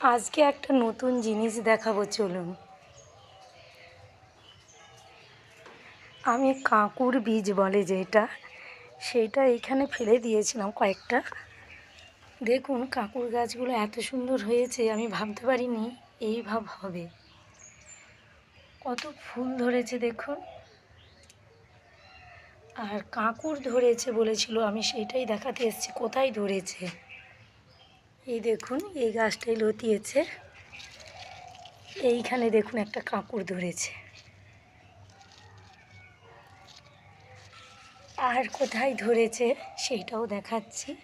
আজকে একটা নতুন জিনিস দেখাবো, চলুন। আমি কাঁকুর বীজ বলে যেটা সেইটা এখানে ফেলে দিয়েছিলাম কয়েকটা। দেখুন, কাঁকুর গাছগুলো এত সুন্দর হয়েছে, আমি ভাবতে পারিনি এই ভাব হবে। কত ফুল ধরেছে, দেখুন। আর কাঁকুর ধরেছে বলেছিল, আমি সেইটাই দেখাতে এসেছি, কোথায় ধরেছে? দেখুন, এই গাছটাই লতিয়েছে। এইখানে দেখুন একটা কাঁকুর ধরেছে। আর কোথায় ধরেছে সেইটাও দেখাচ্ছি।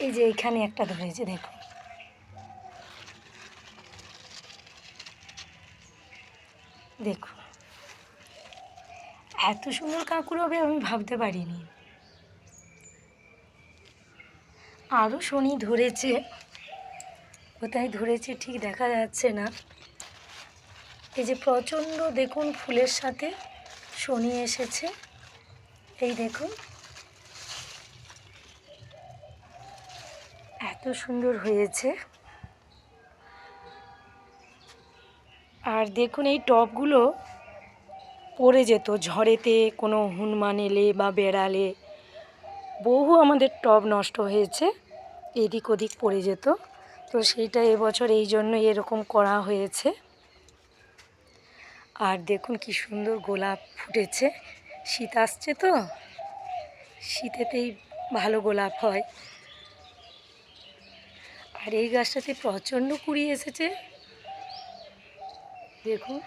এই যে এইখানে একটা ধরেছে, দেখুন। দেখুন। এত সুন্দর কাঁকুর হবে আমি ভাবতে পারিনি। আরও শনি ধরেছে। কোথায় ধরেছে ঠিক দেখা যাচ্ছে না। এই যে প্রচণ্ড দেখুন ফুলের সাথে শনি এসেছে। এই দেখুন। এত সুন্দর হয়েছে। আর দেখুন এই টবগুলো পড়ে যেত ঝড়েতে কোনো হনুমান এলে বা বেড়ালে। বহু আমাদের টব নষ্ট হয়েছে। এদিক ওদিক পড়ে যেত। তো সেইটা এবছর এই জন্য এরকম করা হয়েছে। আর দেখুন কি সুন্দর গোলাপ ফুটেছে। শীত আসছে তো। শীতেতেই ভালো গোলাপ হয়। আর এই গাছটাতে প্রচণ্ড কুড়ি এসেছে। দেখুন।